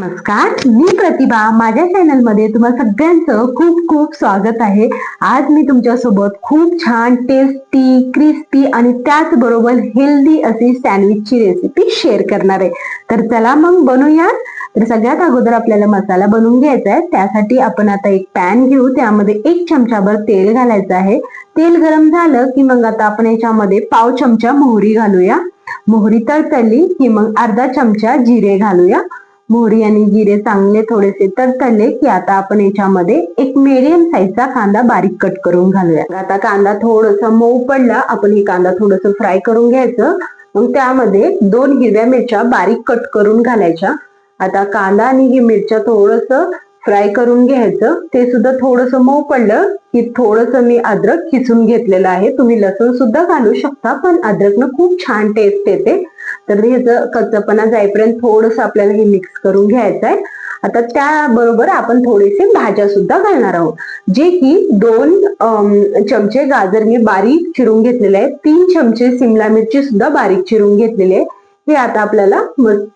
नमस्कार मी प्रतिभा. माझ्या चॅनलमध्ये तुम्हा सगळ्यांचं खूप खूप स्वागत आहे. आज मी तुमच्यासोबत खूप छान टेस्टी क्रिस्पी आणि त्याचबरोबर हेल्दी अशी सँडविचची रेसिपी शेअर करणार आहे. तर चला मग बनवूया तर सगळ्यात अगोदर आपल्याला मसाला बनवून घ्यायचा आहे. त्यासाठी आपण आता एक पॅन घेऊ. त्यामध्ये एक चमचाभर तेल घालायचं आहे. तेल गरम झालं की मग आता आपण याच्यामध्ये पाव चमचा मोहरी घालूया. मोहरी तळतळली की मग अर्धा चमचा जिरे घालूया. मोहरी आणि जिरे चांगले थोडेसे तडतडले की आता आपण याच्यामध्ये एक मीडियम साईजचा कांदा बारीक कट करून घालूया. आता कांदा थोडस मऊ पडला आपण हे कांदा थोडस फ्राय करून घ्यायचं. मग त्यामध्ये दोन हिरव्या मिरच्या बारीक कट करून घालायच्या. आता कांदा आणि ही मिरच्या थोडस फ्राय करून घ्यायचं. ते सुद्धा थोडस मऊ पडलं की थोडस मी अद्रक खिचून घेतलेलं आहे. तुम्ही लसूण सुद्धा घालू शकता पण अद्रकनं खूप छान टेस्ट येते. तर ह्याचं कच्चपणा जाईपर्यंत थोडस आपल्याला हे मिक्स करून घ्यायचं आहे आता त्याबरोबर आपण थोडेसे भाज्या सुद्धा घालणार आहोत. जे की दोन चमचे गाजर मी बारीक चिरून घेतलेले आहेत. तीन चमचे सिमला मिरची सुद्धा बारीक चिरून घेतलेली आहे. हे आता आपल्याला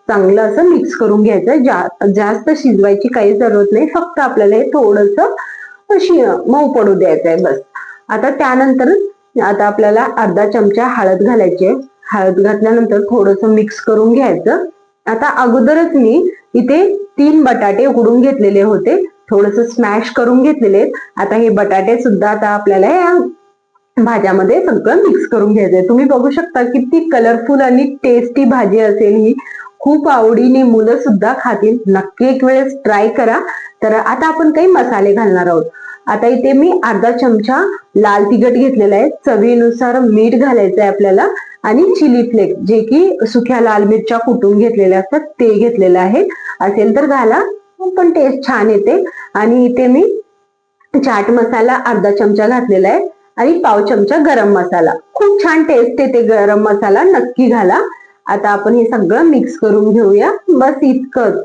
चांगलं असं मिक्स करून घ्यायचं आहे. जा- जास्त शिजवायची काही जरूरत नाही. फक्त आपल्याला हे थोडस मऊ पडू द्यायचं आहे बस. आता त्यानंतर आता आपल्याला अर्धा चमचा हळद घालायची आहे. हळद घातल्यानंतर थोडस मिक्स करून घ्यायचं. आता अगोदरच मी इथे तीन बटाटे उकडून घेतलेले होते. थोडस स्मॅश करून घेतलेले आता हे बटाटे सुद्धा आता आपल्याला या भाज्यामध्ये सगळं मिक्स करून घ्यायचंय. तुम्ही बघू शकता किती कलरफुल आणि टेस्टी भाजी असेल ही. खूप आवडीने मुलं सुद्धा खातील. नक्की एक वेळेस ट्राय करा. तर आता आपण काही मसाले घालणार आहोत. आता इथे मी अर्धा चमचा लाल तिखट घेतलेला आहे. चवीनुसार मीठ घालायचं आहे आपल्याला. आणि चिली फ्लेक्स जे की सुक्या लाल मिरच्या कुटून घेतलेल्या असतात ते घेतलेलं आहे. असेल तर घाला. पण टेस्ट छान येते. आणि इथे मी चाट मसाला अर्धा चमचा घातलेला आहे. आणि पाव चमचा गरम मसाला. खूप छान टेस्ट येते गरम मसाला. नक्की घाला. आता आपण हे सगळं मिक्स करून घेऊया. बस इतकंच.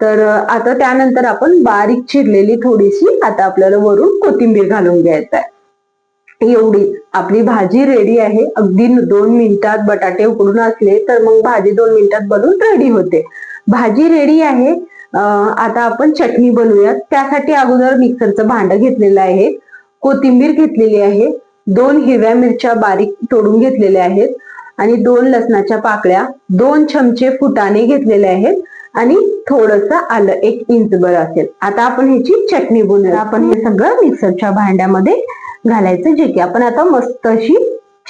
तर आता त्यानंतर आपण बारीक चिरलेली थोडीशी आता आपल्याला वरून कोथिंबीर घालून घ्यायचं आहे एवढी. आपली भाजी रेडी आहे. अगदी दोन मिनिटात बटाटे उकडून असले तर मग भाजी दोन मिनिटात बनवून रेडी होते. भाजी रेडी आहे. आता आपण चटणी बनवूयात. त्यासाठी अगोदर मिक्सरचं भांड घेतलेलं आहे. कोथिंबीर घेतलेली आहे दोन हिरव्या मिरच्या बारीक तोडून घेतलेल्या आहेत आणि दोन लसणाच्या पाकळ्या दोन चमचे फुटाणे घेतलेले आहेत आणि थोडस आलं एक इंचभर असेल. आता आपण ह्याची चटणी बनवूया. आपण हे सगळं मिक्सरच्या भांड्यामध्ये घालायचं जे की आपण आता मस्त अशी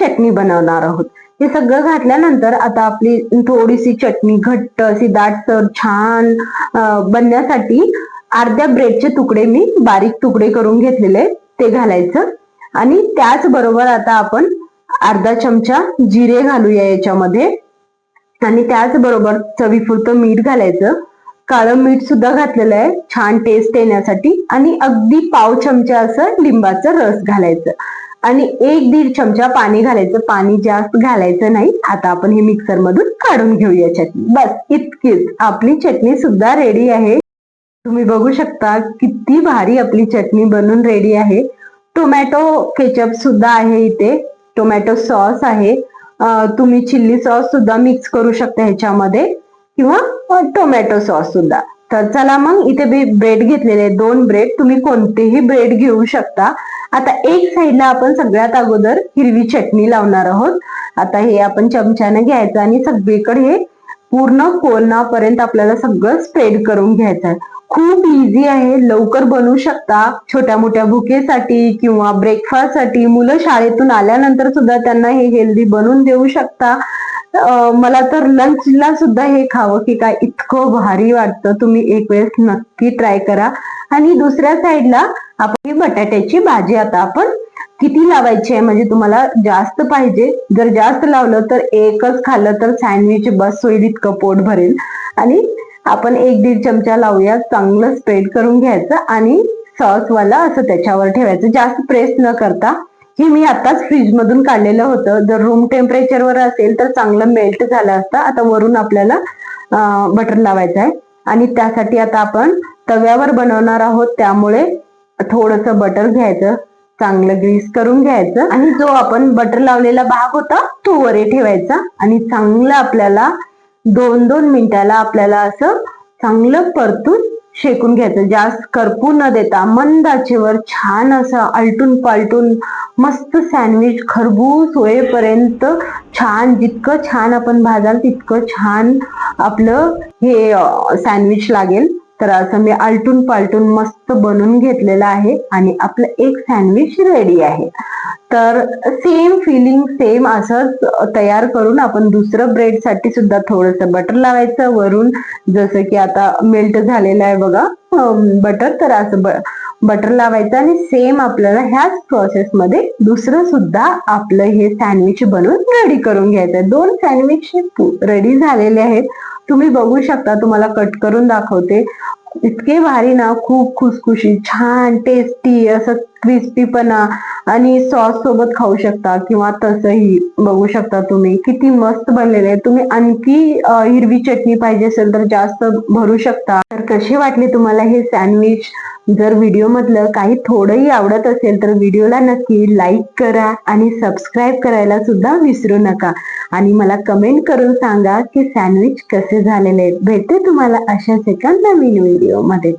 चटणी बनवणार आहोत. हे सगळं घातल्यानंतर आता आपली थोडीशी चटणी घट्ट अशी दाटसर छान बनण्यासाठी अर्ध्या ब्रेडचे तुकडे मी बारीक तुकडे करून घेतलेले आहेत, ते घालायचं. आणि त्याचबरोबर आता आपण अर्धा चमचा जिरे घालूया याच्यामध्ये. आणि त्याचबरोबर चवीपुरतं मीठ घालायचं. काळं मीठ सुद्धा घातलेलं आहे. छान टेस्ट येण्यासाठी. आणि अगदी पाव चमचा असं लिंबाचं रस घालायचं. आणि एक दीड चमचा पाणी घालायचं. पाणी जास्त घालायचं नाही. आता आपण हे मिक्सर मधून काढून घेऊया चटणी. बस इतकीच. आपली चटणी सुद्धा रेडी आहे. तुम्ही बघू शकता किती भारी आपली चटणी बनून रेडी आहे. टोमॅटो केचप सुद्धा आहे इथे. टोमॅटो सॉस आहे. तुम्ही चिल्ली सॉस सुद्धा मिक्स करू शकता ह्याच्यामध्ये. किंवा टोमॅटो सॉस सुद्धा. तर चला मग इथे मी ब्रेड घेतलेले दोन ब्रेड तुम्ही कोणतेही ब्रेड घेऊ शकता. आता एक साईडला आपण सगळ्यात अगोदर हिरवी चटणी लावणार आहोत. आता हे आपण चमच्याने घ्यायचं आणि सगळीकडे हे पूर्ण कोलनापर्यंत आपल्याला सगळं स्प्रेड करून घ्यायचं आहे. खूप इझी आहे. लवकर बनवू शकता. छोट्या मोठ्या भुकेसाठी किंवा ब्रेकफास्टसाठी मुलं शाळेतून आल्यानंतर सुद्धा त्यांना हे हेल्दी बनवून देऊ शकता. मला तर लंचला सुद्धा हे खावं की काय इतकं भारी वाटतं. तुम्ही एक वेळेस नक्की ट्राय करा. आणि दुसऱ्या साईडला आपण बटाट्याची भाजी आता आपण किती लावायची आहे? म्हणजे तुम्हाला जास्त पाहिजे. जर जास्त लावलं तर एकच खाल्लं तर सँडविच बस होईल इतकं पोट भरेल. आणि आपण एक दीड चमचा लावूया चांगलं स्प्रेड करून घ्यायचं आणि सॉस वाला असं त्याच्यावर ठेवायचं. जास्त प्रेस न करता. हे मी आताच फ्रीज मधून काढलेलं होतं. जर रूम टेम्परेचरवर असेल तर चांगलं मेल्ट झालं असतं. आता वरून आपल्याला बटर लावायचं आहे. आणि त्यासाठी आता आपण तव्यावर बनवणार आहोत. त्यामुळे थोडस बटर घ्यायचं चांगलं ग्रीस करून घ्यायचं आणि जो आपण बटर लावलेला भाग होता तो वरे ठेवायचा आणि चांगलं आपल्याला दोन दोन मिनिटाला आपल्याला असं चांगलं परतून शेकून घ्यायचं. जास्त करपू न देता मंदाचेवर छान असं आलटून पालटून मस्त सँडविच खरबूस होईपर्यंत छान जितकं छान आपण भाजाल तितकं छान आपलं हे सँडविच लागेल. तर असं मी आलटून पालटून मस्त बनवून घेतलेलं आहे आणि आपलं एक सँडविच रेडी आहे. तर सेम फिलिंग सेम असंच तयार करून आपण दुसरं ब्रेडसाठी सुद्धा थोडंसं बटर लावायचं. वरून जसं की आता मेल्ट झालेलं आहे बघा बटर तर असं बटर लावायचं आणि सेम आपल्याला ह्याच प्रोसेस मध्ये दुसरं सुद्धा आपलं हे सँडविच बनवून रेडी करून घ्यायचं आहे. दोन सँडविच रेडी झालेले आहेत. तुम्ही बघू शकता तुम्हाला कट करून दाखवते. इतके भारी ना खूप खुसखुशी छान टेस्टी असं क्रिस्पीपणा आणि सॉस सोबत खाऊ शकता किंवा तसंही बघू शकता तुम्ही. किती मस्त बनलेले आहे. तुम्ही आणखी हिरवी चटणी पाहिजे असेल तर जास्त भरू शकता. तर कशी वाटली तुम्हाला हे सँडविच जर व्हिडिओ मधलं काही थोडंही आवडत असेल तर व्हिडिओला नक्की लाईक करा आणि सबस्क्राईब करायला सुद्धा विसरू नका. आणि मला कमेंट करून सांगा की सँडविच कसे झालेले आहेत. भेटते तुम्हाला अशाच एका नवीन व्हिडिओमध्ये